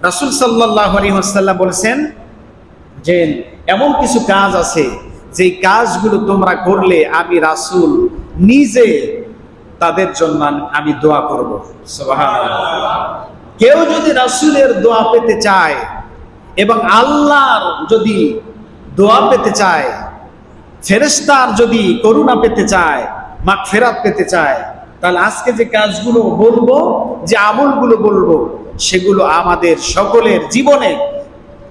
রাসুল সাল্লাহ আলী হাসাল্লাম বলেছেন যে, এমন কিছু কাজ আছে যে কাজগুলো তোমরা করলে আমি রাসুল নিজে তাদের জন্য আমি দোয়া করব। কেউ যদি রাসুলের দোয়া পেতে চায় এবং আল্লাহর যদি দোয়া পেতে চায় ফেরেস্তার যদি করুণা পেতে চায় মাগ ফেরাত পেতে চায় তাহলে আজকে যে কাজগুলো বলব, যে আমলগুলো বলব, সেগুলো আমাদের সকলের জীবনে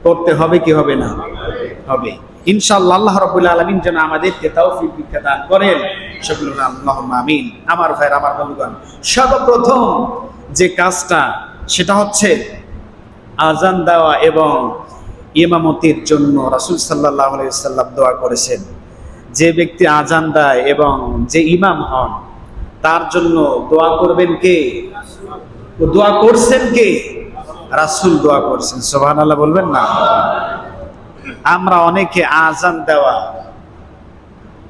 করতে হবে কি হবে না? হবে। ইনশাআল্লাহ আল্লাহ রাব্বুল আলামিন যেন আমাদেরকে তৌফিক দীক্ষা দান করেন। সেগুলো আল্লাহুম্মা আমিন। আমার ভাইয়ের, আমার বন্ধুগণ, সর্বপ্রথম যে কাজটা, সেটা হচ্ছে আজান দেওয়া এবং ইমামতির জন্য রাসূল আলাইহি সাল্লাম দোয়া করেছেন। যে ব্যক্তি আজান দেয় এবং যে ইমাম হন তার জন্য দোয়া করবেন কে? ও দোয়া করছেন কে? রাসূল দোয়া করছেন, সুবহানাল্লাহ বলবেন না। আমরা অনেকে আজান দেওয়া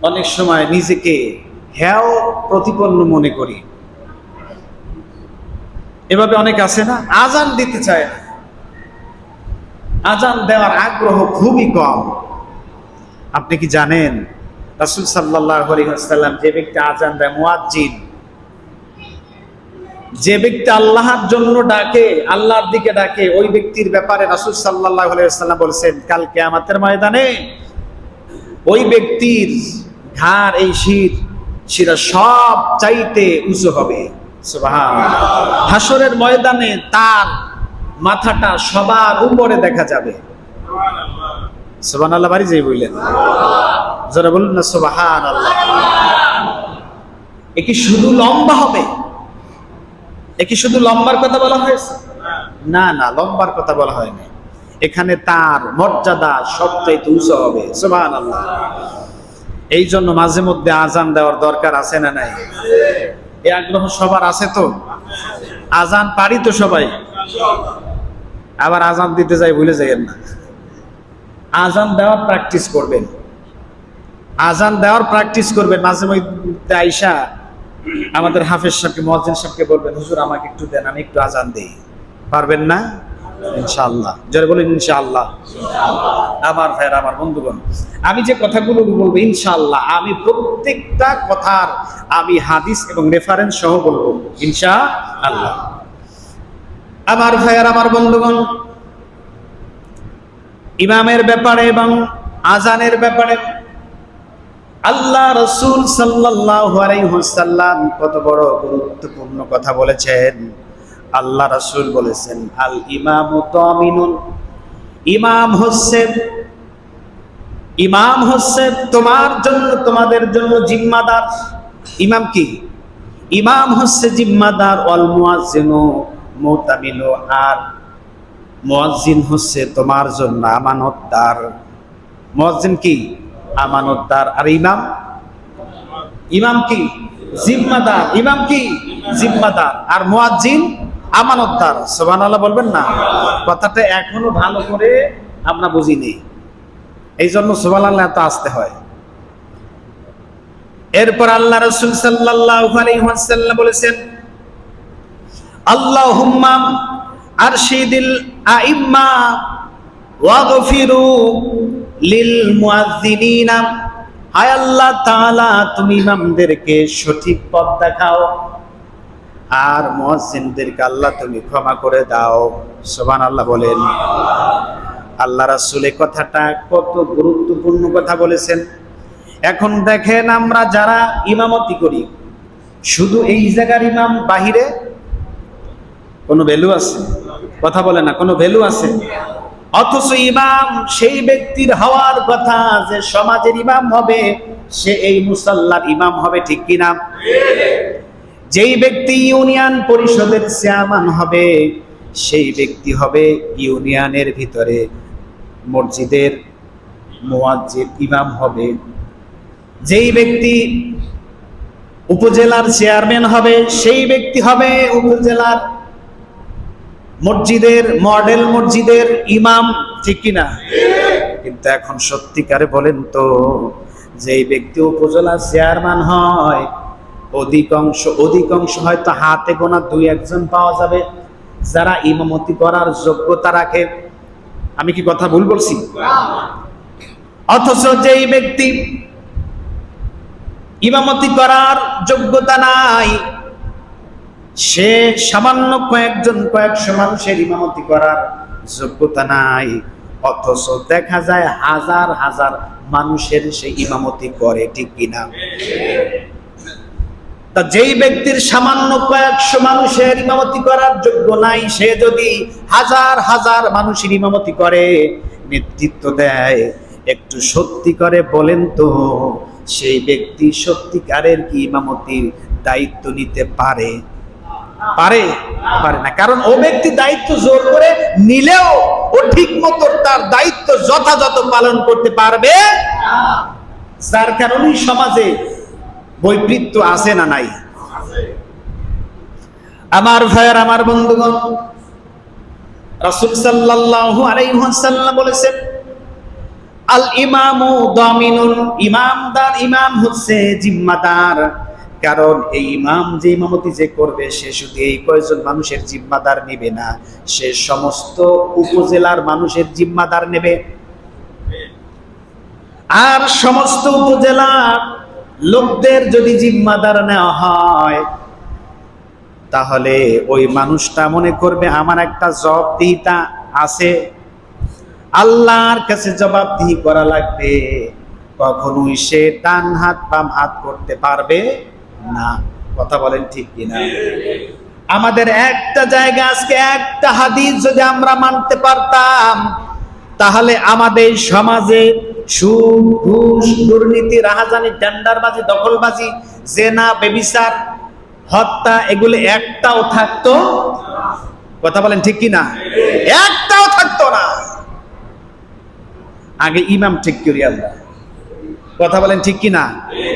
অনেক সময় নিজেকে হ্যাও প্রতিপন্ন মনে করি। এভাবে অনেক আছে না? আজান দিতে চায় না। আজান দেওয়ার আগ্রহ খুবই কম। আপনি কি জানেন? রাসুল সাল্লাহ যে ব্যক্তি আজান দেয়, মুয়াজ্জিন। যে ব্যক্তি আল্লাহর জন্য ডাকে, আল্লাহর দিকে ডাকে, ওই ব্যক্তির ব্যাপারে রাসুল সাল্লাহ আলাইসাল্লাম বলছেন, কাল কেয়ামাতের ময়দানে ওই ব্যক্তির ঘাড়, এই শির, শিরা সব চাইতে উঁচু হবে। হাসরের ময়দানে তার মাথাটা সবার উপরে দেখা যাবে। সুবান আল্লাহ বাড়ি যাই বললেন যারা বলুন না সুবাহান আল্লাহ এ কি শুধু লম্বা হবে? এ কি শুধু লম্বার কথা বলা হয়েছে? না না, লম্বার কথা বলা হয়নি। এখানে তার মর্যাদা সবচাইতে উঁচু হবে সুবাহান আল্লাহ এই জন্য মাঝে মধ্যে আজান দেওয়ার দরকার আছে না নাই? এই আগ্রহ সবার আছে তো? আজান পারি তো সবাই। আবার আজান দিতে যাই, ভুলে যাইয়েন না। আজান দেওয়ার প্র্যাকটিস করবেন। আজান দেওয়ার প্র্যাকটিস করবেন। মাঝে মধ্যে আইসা আমাদের হাফেজ সাহেবকে মহাজিন সাহেবকে বলবেন, হুজুর, আমাকে একটু দেন, আমি একটু আজান দিই। পারবেন না? ইনশাআল্লাহ। যারা বলেন, ইনশাআল্লাহ। আমার ভাইয়ের, আমার বন্ধুগণ, আমি যে কথাগুলো বলব, ইনশাআল্লাহ, আমি প্রত্যেকটা কথার আমি হাদিস এবং রেফারেন্স সহ বলব ইনশা আল্লাহ আমার ভাইয়ের, আমার বন্ধুগণ ইমামের ব্যাপারে এবং আজানের ব্যাপারে। আল্লাহ রসুল সাল্লাম কত বড় গুরুত্বপূর্ণ কথা বলেছেন। আল্লাহ রসুল বলেছেন, আল ইমাম ইমাম হচ্ছে ইমাম হচ্ছে তোমার জন্য, তোমাদের জন্য জিম্মাদার। ইমাম কি? ইমাম হচ্ছে জিম্মাদার অল মুয়াজ্জিনু আর মুয়াজ্জিন হচ্ছে তোমার জন্য আমানতদার। মুয়াজ্জিন কি? আমানতদার। আর ইমাম? ইমাম কি? জিম্মাদার। ইমাম কি? জিম্মাদার। আর মুয়াজ্জিন আমানতদার। সুবহানাল্লাহ বলবেন না? কথাটা এখনও ভালো করে আমরা বুঝিনি। এই জন্য সুবহানাল্লাহ এত আসতে হয়। এরপর আল্লাহ রাসূল সাল্লাল্লাহু আলাইহি ওয়াসাল্লাম বলেছেন, আল্লাহুম্মা আরশিদিল আইম্মা ওয়াগফিরু লিল মুয়াজ্জিনিনা হায় আল্লাহ তাআলা, তুমি ইমামদেরকে সঠিক পথ দেখাও। আর মুয়াজ্জিনদেরকে আল্লাহ তুমি ক্ষমা করে দাও। সুবহানাল্লাহ বলেন। আল্লাহ রাসূল কথাটা কত গুরুত্বপূর্ণ কথা বলেছেন। এখন দেখেন আমরা যারা ইমামতি করি, শুধু এই জায়গার ইমাম বাহিরে কোনো ভ্যালু আছে? কথা বলে না, কোনো ভ্যালু আছে? অথচ ইমাম সেই ব্যক্তির হওয়ার কথা যে সমাজের ইমাম হবে, সে এই মুসাল্লার ইমাম হবে ঠিক কিনা? যেই ব্যক্তি ইউনিয়ন পরিষদের চেয়ারম্যান হবে, সেই ব্যক্তি হবে ইউনিয়নের ভিতরে মসজিদের মোয়াজ্জিদ ইমাম হবে। যেই ব্যক্তি উপজেলার চেয়ারম্যান হবে, সেই ব্যক্তি হবে উপজেলার মসজিদের মডেল মসজিদের ইমাম, ঠিক কিনা? কিন্তু এখন সত্যিকারে বলেন তো, যেই ব্যক্তি উপজেলা চেয়ারম্যান হয়, অধিকাংশ অধিকাংশ হয়তো হাতে গোনা দুই একজন পাওয়া যাবে, যারা ইমামতি করার যোগ্যতা রাখে। আমি কি কথা ভুল বলছি? অথচ যেই ব্যক্তি ইমামতি করার যোগ্যতা নাই সে সামান্য কয়েকজন, কয়েকশো মানুষের ইমামতি করার যোগ্যতা নাই। অথচ দেখা যায় হাজার হাজার মানুষের সে ইমামতি করে, ঠিক কিনা তা যেই ব্যক্তির সামান্য কয়েকশো মানুষের ইমামতি করার যোগ্য নাই, সে যদি হাজার হাজার মানুষের ইমামতি করে, নেতৃত্ব দেয়, একটু সত্যি করে বলেন তো, সেই ব্যক্তি সত্যিকারের কি ইমামতির দায়িত্ব নিতে পারে? পারে পারে না। কারণ ও ব্যক্তি দায়িত্ব জোর করে নিলেও ও ঠিক মতো তার দায়িত্ব যথাযথ পালন করতে পারবে যার কারণেই সমাজে বৈপরীত্য আছে না নাই। আমার ভাইয়ার, আমার বন্ধুগণ, রাসূল সাল্লাল্লাহু আলাইহি ওয়াসাল্লাম বলেছেন, আল ইমামু দামিনুন ইমামদার, ইমাম হচ্ছে জিম্মাদার। কারণ এই ইমাম যে ইমামতি যে করবে, সে শুধু এই কয়েকজন মানুষের জিম্মাদার নেবে না, সে সমস্ত উপজেলার মানুষের জিম্মাদার নেবে। আর সমস্ত উপজেলার লোকদের যদি জিম্মাদার নেওয়া হয়, তাহলে ওই মানুষটা মনে করবে, আমার একটা জবাবদিহিতা আছে। আল্লাহর কাছে জবাবদিহি করা লাগবে। কখনোই সে ডান হাত বাম হাত করতে পারবে না কথা বলেন ঠিক কিনা? আমাদের একটা জায়গা আজকে একটা হাদিস যদি আমরা মানতে পারতাম তাহলে আমাদের সমাজে সুদ ঘুষ দুর্নীতি রাহাজানি টেন্ডারবাজি দখলবাজি জেনা বেবিচার হত্যা এগুলো একটাও থাকতো কথা বলেন ঠিক কিনা? একটাও থাকতো না। আগে ইমাম ঠিক করি আল্লাহ। কথা বলেন ঠিক কিনা?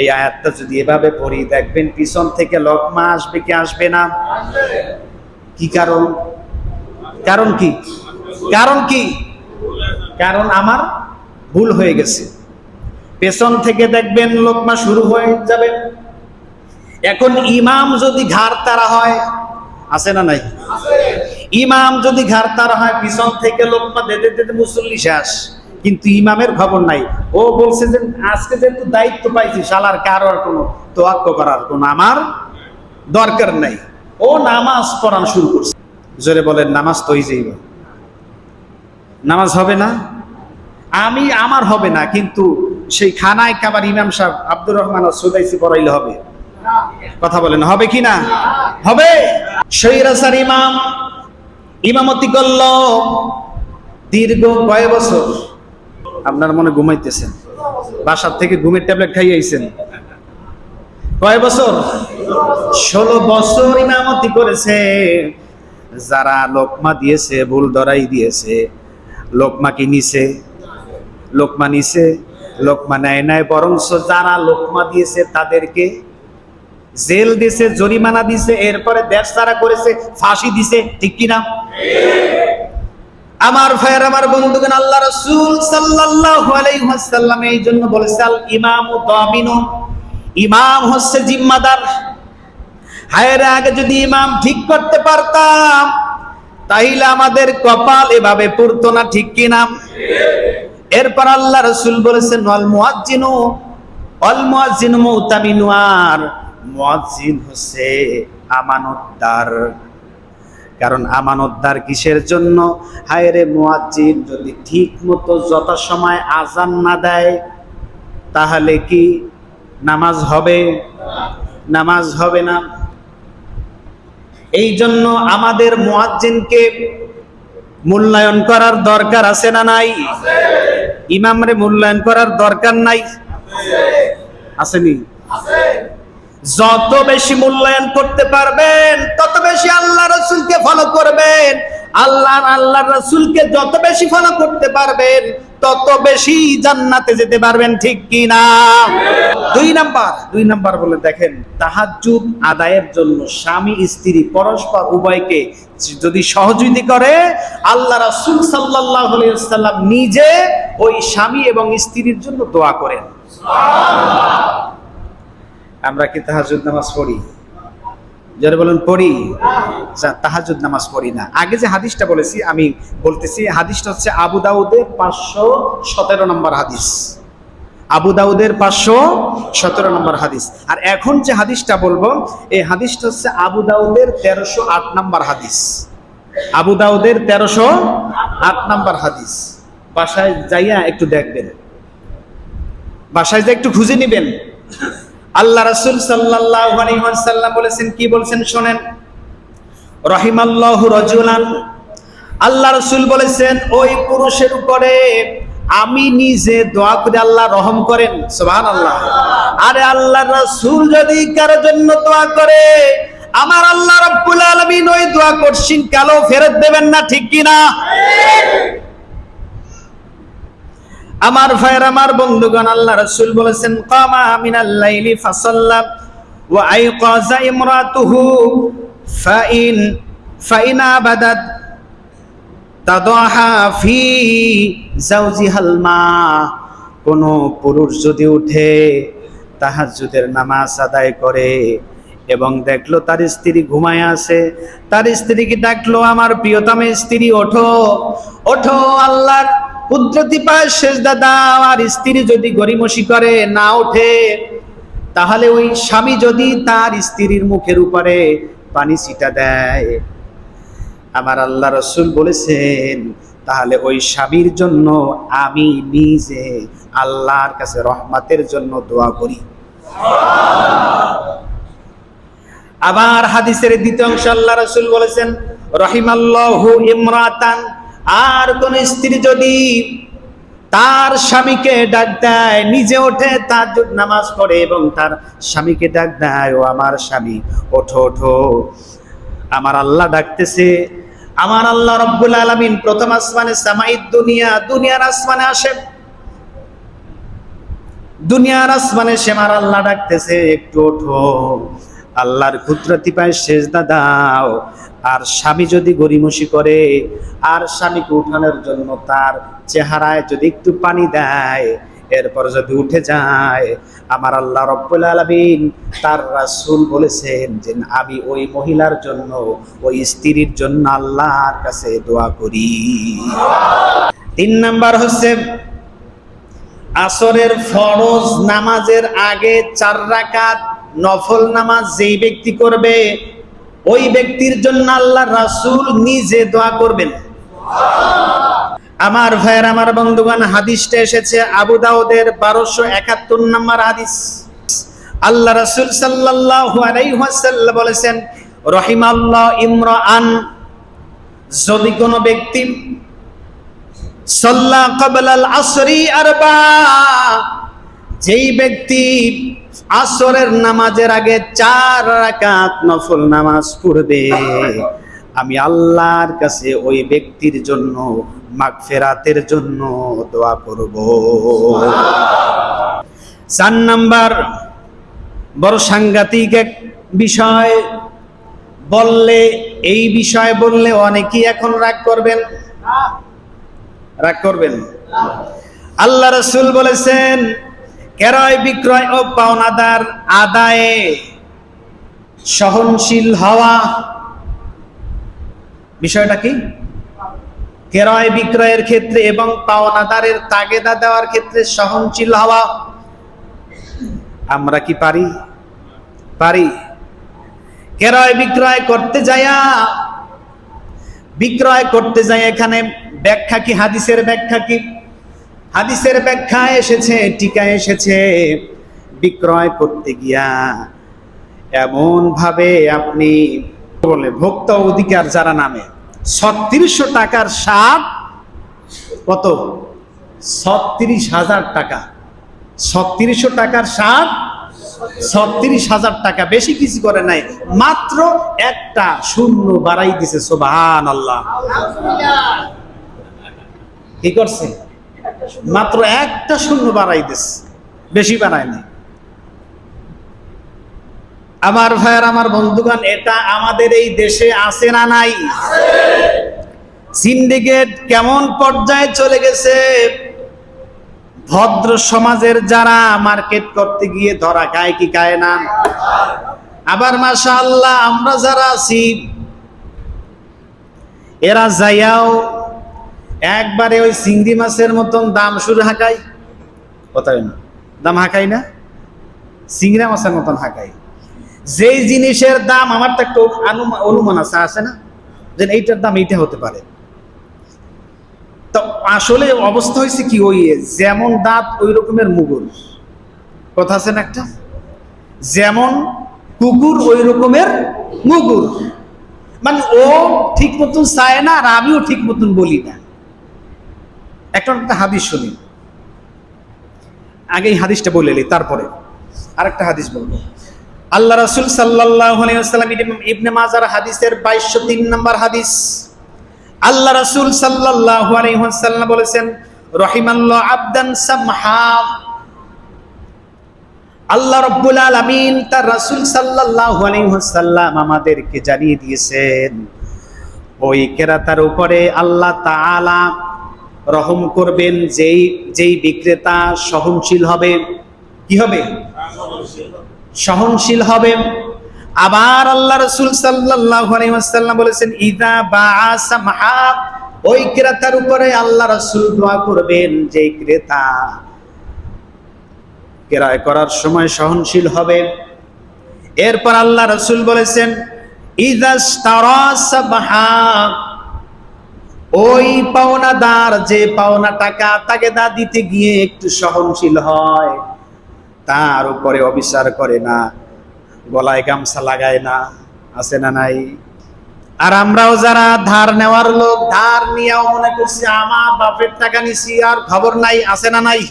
এই আয়াতটা যদি এভাবে পড়ি, দেখবেন পিছন থেকে লকমা আসবে কি আসবে না? কি কারণ? কারণ কি? কারণ কি? কারণ আমার ভুল হয়ে গেছে। পেছন থেকে দেখবেন লোকমা শুরু হয়ে যাবে। এখন ইমাম যদি ঘাড় তারা হয়, আছে না নাই? ইমাম যদি ঘাড় তারা হয়, পিছন থেকে লোকমা দেতে দেতে মুসল্লি শেষ। কিন্তু ইমামের খবর নাই। ও বলছে যে, আজকে যেহেতু দায়িত্ব পাইছি, শালার কারোর কোনো তোয়াক্ক করার কোনো আমার দরকার নাই। ও নামাজ পড়ানো শুরু করছে। জোরে বলেন, নামাজ তো যাইব নামাজ হবে না? আমি, আমার হবে না, কিন্তু সেই খানায় কাবার ইমাম সাহেব আব্দুর রহমান আর সুদাইসি পড়াইলে হবে। কথা বলেন, হবে কি না? হবে। সৈরাসার ইমাম, ইমামতি করল দীর্ঘ কয় বছর? আপনার মনে ঘুমাইতেছেন। বাসার থেকে ঘুমের ট্যাবলেট খাইয়ে আইছেন। কয় বছর? ষোলো বছর ইমামতি করেছে। যারা লোকমা দিয়েছে, ভুল ধরাই দিয়েছে, লোকমা কি নিছে? লোকমা নিছে, লোকমা নেয় নাই, বরঞ্চ যারা লোকমা দিয়েছে তাদেরকে জেল দিছে, জরিমানা দিছে, এরপরে দেশ তারা করেছে, ফাঁসি দিছে, ঠিক কিনা? আমার ভাইয়ের আমার বন্ধুগণ আল্লাহ রাসূল সাল্লাল্লাহু আলাইহি ওয়াসাল্লাম এই জন্য বলেছে, আল ইমামু দামিনুন ইমাম হচ্ছে জিম্মাদার। হায়ের আগে যদি ইমাম ঠিক করতে পারতাম, তাইলে আমাদের কপাল এভাবে পড়তো না, ঠিক কিনা এরপর আল্লাহ রসুল বলেছেন অল মুয়াজ্জিনু। অল মুয়াজ্জিনু মুতামিনু, আর মুয়াজ্জিন হচ্ছে আমানতদার। কারণ আমানতদার কিসের জন্য? হায়রে মুয়াজ্জিন, যদি ঠিক মতো যথাসময় আজান না দেয়, তাহলে কি নামাজ হবে? নামাজ হবে না। এই জন্য আমাদের মুয়াজ্জিনকে মূল্যায়ন করার দরকার আছে না নাই? ইমামরে মূল্যায়ন করার দরকার নাই? আসেনি যত বেশি মূল্যায়ন করতে পারবেন, তত বেশি আল্লাহ রসুলকে ফলো করবেন। আল্লাহ আল্লাহ রসুলকে যত বেশি ফলো করতে পারবেন, তত বেশি জান্নাতে যেতে পারবেন, ঠিক কি না? দুই নাম্বার দুই নাম্বার বলে দেখেন, তাহাজ্জুদ আদায়ের জন্য স্বামী, স্ত্রী, পরস্পর, উভয়কে যদি সহযোগিতা করে, আল্লাহ রাসূল সাল্লাল্লাহু আলাইহি নিজে ওই স্বামী এবং স্ত্রীর জন্য দোয়া করেন। আমরা কি তাহাজ্জুদ নামাজ পড়ি? যারা বলেন, পড়ি। তাহাজুদ নামাজ পড়ি না। আগে যে হাদিসটা বলেছি, আমি বলতেছি, হাদিসটা হচ্ছে আবু দাউদের পাঁচশো সতেরো নম্বর হাদিস। আবু দাউদের পাঁচশো সতেরো নম্বর হাদিস। আর এখন যে হাদিসটা বলব, এই হাদিসটা হচ্ছে আবু দাউদের তেরোশো আট নম্বর হাদিস। আবু দাউদের তেরোশো আট নম্বর হাদিস। বাসায় যাইয়া একটু দেখবেন। বাসায় যা একটু খুঁজে নিবেন। আল্লাহ রাসূল ওয়াসাল্লাম বলেছেন, কি বলছেন শুনেন? রহিমাল্লাহু রাজুলান। আল্লাহ রসুল বলেছেন, ওই পুরুষের উপরে আমি নিজে দোয়া করে আল্লাহ রহম করেন। সোহান আল্লাহ আরে আল্লাহ রাসূল যদি কারোর জন্য দোয়া করে, আমার আল্লাহ রাব্বুল আলমিন ওই দোয়া করছেন কালো ফেরত দেবেন না, ঠিক কি না আমার ভাইয়ের, আমার বন্ধুগণ, আল্লাহ রাসূল বলেছেন, কামা মিনাল লাইলি ফাসাল্লা ওয়া আইকাযা ইমরাতুহু ফাইন ফাইন আবাদাত তাদাহা ফি জাওজিহাল মা। কোন পুরুষ যদি উঠে তাহাজ্জুদের নামাজ আদায় করে এবং দেখল তার স্ত্রী ঘুমায় আছে, তার স্ত্রীকে ডাকলো, আমার প্রিয়তম স্ত্রী, ওঠো ওঠো আল্লাহর কুদরতি পায় শেষ দাদা আর স্ত্রী যদি গরিমসি করে না ওঠে, তাহলে ওই স্বামী যদি তার স্ত্রীর মুখের উপরে পানি ছিটা দেয়। আমার আল্লাহ রসুল বলেছেন, তাহলে ওই স্বামীর জন্য আমি নিজে আল্লাহর কাছে রহমাতের জন্য দোয়া করি। আবার হাদিসের দ্বিতীয় অংশ আল্লাহ রসুল বলেছেন, রহিমাল্লাহু ইমরাতান আর কোন স্ত্রী যদি তার স্বামীকে ডাক দেয়, নিজে ওঠে, তার নামাজ পড়ে এবং তার স্বামীকে ডাক দেয়, ও আমার স্বামী, ওঠো ওঠো। আমার আল্লাহ ডাকতেছে। আমার আল্লাহ রব্বুল আলমিন প্রথম আসমানে সামাইদ, দুনিয়া, দুনিয়ার আসমানে আসে। দুনিয়ার আসমানে সে আমার আল্লাহ ডাকতেছে, একটু ওঠো। আল্লাহর কুদরতি পায় শেষ দাও। আর স্বামী যদি গরিমসি করে, আর স্বামীকে উঠানোর জন্য তার চেহারায় যদি একটু পানি দেয়, এরপর যদি উঠে যায়, আমার আল্লাহ রব্বুল আলমিন তার রাসুল বলেছেন যে, আমি ওই মহিলার জন্য, ওই স্ত্রীর জন্য আল্লাহর কাছে দোয়া করি। তিন নাম্বার হচ্ছে, আসরের ফরজ নামাজের আগে চার রাকাত নফল নামাজ যেই ব্যক্তি করবে, ওই ব্যক্তির জন্য আল্লাহ রাসূল নিজে দোয়া করবেন। আমার ভাইয়ের, আমার বন্ধুগণ, হাদিসটা এসেছে আবু দাউদের বারোশো একাত্তর নম্বর হাদিস। আল্লাহ রাসূল ওয়াসাল্লাম বলেছেন, রহিমাল্লাহ ইমরান যদি কোনো ব্যক্তি সাল্লা ক্বাবলাল আসরি আরবা, যেই ব্যক্তি আসরের নামাজের আগে চার রাকাত নফল নামাজ পড়বে। আমি আল্লাহর কাছে ওই ব্যক্তির জন্য, মাগফেরাতের জন্য দোয়া করব। চার নাম্বার, বড় সাংঘাতিক এক বিষয়। বললে, এই বিষয় বললে অনেকেই এখন রাগ করবেন। রাগ করবেন? আল্লাহ রসুল বলেছেন ক্রয় বিক্রয় ও পাওনাদার আদায়ে সহনশীল হওয়া। বিষয়টা কি? ক্রয় বিক্রয়ের ক্ষেত্রে এবং পাওনাদারের তাগেদা দেওয়ার ক্ষেত্রে সহনশীল হওয়া। আমরা কি পারি? পারি। ক্রয় বিক্রয় করতে যায়া বিক্রয় করতে যাই এখানে ব্যাখ্যা কি, হাদিসের ব্যাখ্যা কি? হাদিসের ব্যাখ্যা এসেছে টিকা এসেছে, বিক্রয় করতে গিয়া এমন ভাবে আপনি বলে, ভোক্তা অধিকার যারা নামে, ছত্রিশশো টাকার সাপ কত? ছত্রিশ হাজার টাকা। ছত্রিশশো টাকার সাপ ছত্রিশ হাজার টাকা। বেশি কিছু করে নাই, মাত্র একটা শূন্য বাড়াই দিছে সোবাহান আল্লাহ কি করছে? মাত্র একটা শূন্য বাড়াই দিছে বেশি বাড়ায়নি আমার ভাইয়ের, আমার বন্ধুগণ, এটা আমাদের এই দেশে আছে না নাই? সিন্ডিকেট কেমন পর্যায়ে চলে গেছে? ভদ্র সমাজের যারা মার্কেট করতে গিয়ে ধরা খায় কি খায় না? আবার মাশা আল্লাহ আমরা যারা আছি, এরা যাইয়াও একবারে ওই চিংড়ি মাছের মতন দাম শুরু হাঁকাই? কোথায় না। দাম হাঁকাই না? চিংড়া মাছের মতন হাঁকাই। যেই জিনিসের দাম, আমার তো একটা অনুমান- আছে আছে না? যে এইটার দাম এইটা হতে পারে। তো আসলে অবস্থা হয়েছে কি ওই যেমন দাঁত ওই রকমের মুগুর। কথা আছে না একটা? যেমন কুকুর ওই রকমের মুগুর। মানে ও ঠিক মতন চায় না আর আমিও ঠিক মতন বলি না। একটা একটা হাদিস শুনি। আগে এই হাদিসটা বলে এলি তারপরে। আরেকটা হাদিস বলব। আল্লাহ রাসূল ওয়াসাল্লাম, ইবনে মাজার হাদিসের 2203 নম্বর হাদিস। আল্লাহ রাসূল সাল্লাল্লাহু আলাইহি ওয়াসাল্লাম বলেছেন, রহিমাল্লাহ আবদান সামহা। আল্লাহ রব্বুল আলামিন তার রাসূল আলাইহি আমাদেরকে জানিয়ে দিয়েছেন, ওই কেরাতার উপরে আল্লাহ তাআলা রহম করবেন, যেই যেই বিক্রেতা সহনশীল হবে, কি হবে? সহনশীল হবে। আবার আল্লাহ রসুল আলাইহি বলেছেন, ইদা মাহা ওই ক্রেতার উপরে আল্লাহ রসুল দোয়া করবেন যে ক্রেতা ক্রয় করার সময় সহনশীল হবে। এরপর আল্লাহ রসুল বলেছেন ইদাস্তারাসাবাহা ওই পাওনাদার যে পাওনা টাকা তাকে দা দিতে গিয়ে একটু সহনশীল হয়, তার উপরে অবিচার করে না, গলায় গামছা লাগায় না, আছে না নাই? আর আমরাও যারা ধার নেওয়ার লোক, ধার নিয়েও মনে করছি, আমার বাপের টাকা নিছি, আর খবর নাই, আছে না নাই?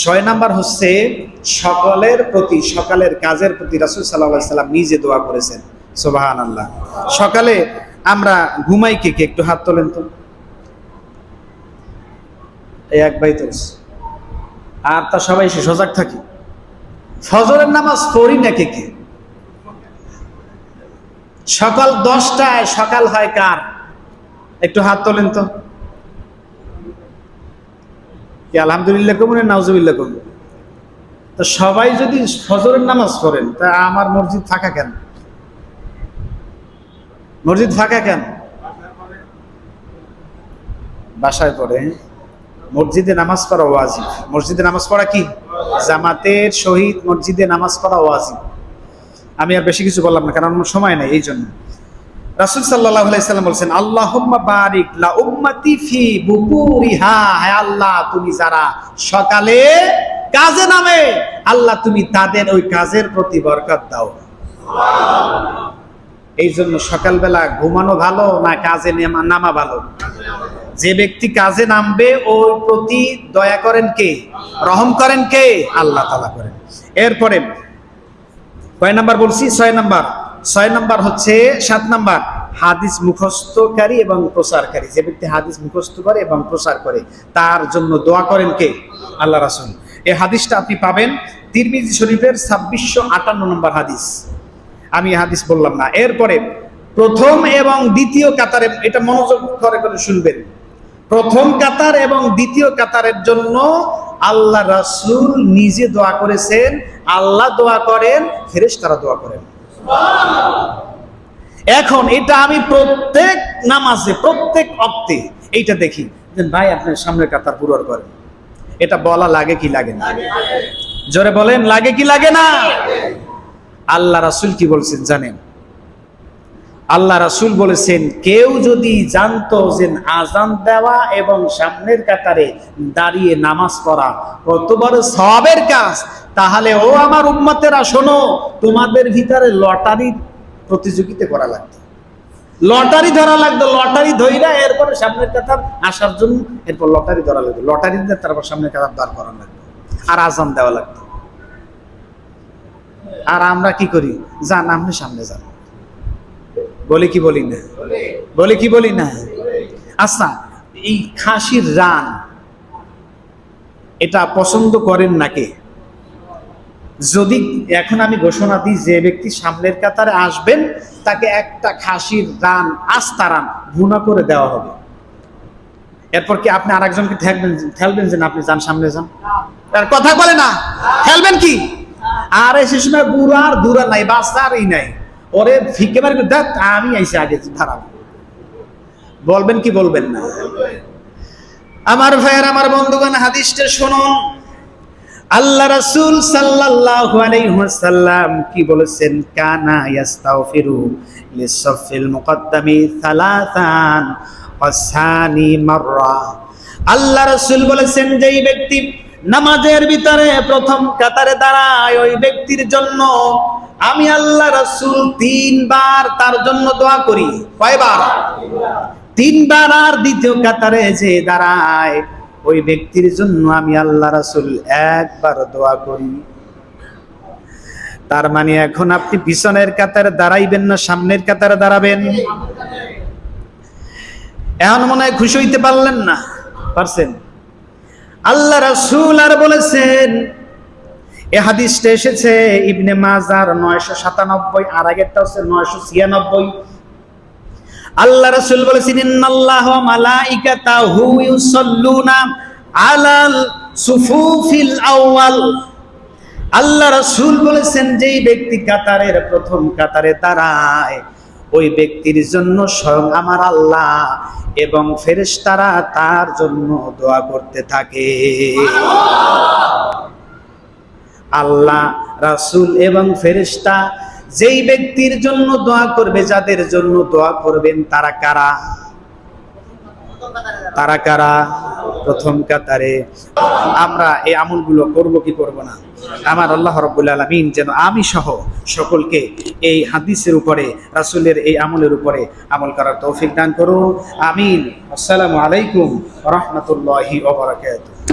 ছয় নাম্বার হচ্ছে, সকলের প্রতি, সকালের কাজের প্রতি রাসুল সাল্লাহ সাল্লাম নিজে দোয়া করেছেন। সোবাহান আল্লাহ সকালে আমরা ঘুমাই কে কে? একটু হাত তোলেন তো। এই এক ভাই তুলছে আর তা সবাই সে সজাগ থাকি। ফজরের নামাজ পড়ি না কে কে? সকাল দশটায় সকাল হয় কার? একটু হাত তোলেন তো। কি আলহামদুলিল্লাহ কমুন নাউজুবিল্লাহ কমুন তো সবাই যদি ফজরের নামাজ পড়েন, তা আমার মসজিদ থাকা কেন? মসজিদ ফাঁকা কেন? বাসায় পড়ে। মসজিদে নামাজ পড়া ওয়াজিব। মসজিদে নামাজ পড়া কি? জামাতের শহীদ মসজিদে নামাজ পড়া ওয়াজিব। আমি আর বেশি কিছু বললাম না, কারণ আমার সময় নেই, এই জন্য। রাসুল সাল্লাহ আলাইসাল্লাম বলছেন আল্লাহ বারিক লা উম্মতি ফি বুকুরিহা। হে আল্লাহ, তুমি যারা সকালে কাজে নামে, আল্লাহ তুমি তাদের ওই কাজের প্রতি বরকত দাও। এই জন্য সকালবেলা ঘুমানো ভালো না কাজে নেমা- ভালো? যে ব্যক্তি কাজে নামবে, ওর প্রতি দয়া করেন কে? রহম করেন কে? আল্লাহ তালা করেন। এরপরে কয় নাম্বার বলছি? ছয় নাম্বার। ছয় নাম্বার হচ্ছে, সাত নাম্বার। হাদিস মুখস্থকারী এবং প্রচারকারী। যে ব্যক্তি হাদিস মুখস্থ করে এবং প্রচার করে, তার জন্য দোয়া করেন কে? আল্লাহ রাসুল। এই হাদিসটা আপনি পাবেন তিরমিজি শরীফের ছাব্বিশশো আটান্ন নম্বর হাদিস। আমি হাদিস বললাম না। এরপরে প্রথম এবং দ্বিতীয় কাতারে এটা মনোযোগ করে করে শুনবেন। প্রথম কাতার এবং দ্বিতীয় কাতারের জন্য আল্লাহ রাসুল নিজে দোয়া করেছেন আল্লাহ দোয়া করেন ফেরেশতারা দোয়া করেন। এখন এটা আমি প্রত্যেক নামাজে প্রত্যেক অক্তে এইটা দেখি। যে ভাই আপনার সামনের কাতার পুরোর করেন। এটা বলা লাগে কি লাগে না? জোরে বলেন লাগে কি লাগে না? আল্লাহ রাসূল কি বলছেন জানেন? আল্লাহ রাসূল বলেছেন, কেউ যদি জানতো যে আজান দেওয়া এবং সামনের কাতারে দাঁড়িয়ে নামাজ পড়া কত বড় সবের কাজ, তাহলে ও আমার উম্মতেরা শোনো, তোমাদের ভিতরে লটারি প্রতিযোগিতা করা লাগতো। লটারি ধরা লাগতো, লটারি ধইরা এরপরে সামনের কাতার আসার জন্য এরপর লটারি ধরা লাগতো। লটারি তারপর সামনের কাতার দাঁড় করা লাগতো। আর আজান দেওয়া লাগতো। আর আমরা কি করি? যান, আপনি সামনে যান। বলি কি বলি না? বলি কি বলি না? আচ্ছা এই খাসির রান, এটা পছন্দ করেন নাকি? যদি এখন আমি ঘোষণা দিই, যে ব্যক্তি সামনের কাতারে আসবেন, তাকে একটা খাসির রান, আস্তা রান ভুনা করে দেওয়া হবে। এরপর কি আপনি আরেকজনকে ঠেলবেন ঠেলবেন যে আপনি যান, সামনে যান? কথা বলে না। ঠেলবেন কি? আর সে সময় বুড়া আর দুরা নাই বাচ্চা আর এই নাই। ওরে ফিকে মারি দেখ, আমি আইসি আগে দাঁড়াবো বলবেন কি বলবেন না? আমার ভাইয়ের, আমার বন্ধুগণ, হাদিসটা শুনুন। আল্লাহ রাসূল সাল্লাল্লাহু আলাইহি ওয়াসাল্লাম কি বলেছেন? কানা ইয়াস্তাগফিরু লিসাফিল মুকদ্দামি সালাসান ওয়াসানি মাররা। আল্লাহ রাসূল বলেছেন, যেই ব্যক্তি নামাজের ভিতরে প্রথম কাতারে দাঁড়ায় ওই ব্যক্তির জন্য, আমি আল্লাহ রাসূল তিনবার তার জন্য দোয়া করি। কয়বার? তিনবার আর দ্বিতীয় কাতারে যে দাঁড়ায়, ওই ব্যক্তির জন্য, আমি আল্লাহ রাসুল একবার দোয়া করি। তার মানে এখন আপনি পিছনের কাতারে দাঁড়াইবেন না, সামনের কাতারে দাঁড়াবেন? এখন মনে হয় খুশি হইতে পারলেন না, পারছেন? আল্লাহ রাসূল আর বলেছেন, এ হাদিসটা এসেছে ইবনে মাজার নয়শো সাতানব্বই, আর আগেরটা হচ্ছে নয়শো ছিয়ানব্বই। আল্লাহ রাসূল বলেছেন, ইন্নাল্লাহ মালাইকাতাহু ইউসাল্লুনা আলাল সুফুফিল আউয়াল। আল্লাহ রাসূল বলেছেন, যেই ব্যক্তি কাতারের প্রথম কাতারে দাঁড়ায় ওই ব্যক্তির জন্য স্বয়ং আমার আল্লাহ এবং ফেরেশতারা তার জন্য দোয়া করতে থাকে। আল্লাহ, রাসুল এবং ফেরেশতা যেই ব্যক্তির জন্য দোয়া করবে, যাদের জন্য দোয়া করবেন তারা কারা? তারা কারা? প্রথম কাতারে আমরা এই আমলগুলো করব কি করব না? আমার আল্লাহ রব্বুল আলমিন যেন আমি সহ সকলকে এই হাদিসের উপরে, রাসুলের এই আমলের উপরে আমল করার তৌফিক দান করুন আমিন। আসসালামু আলাইকুম রহমতুল্লাহি ওবরাকাতুহু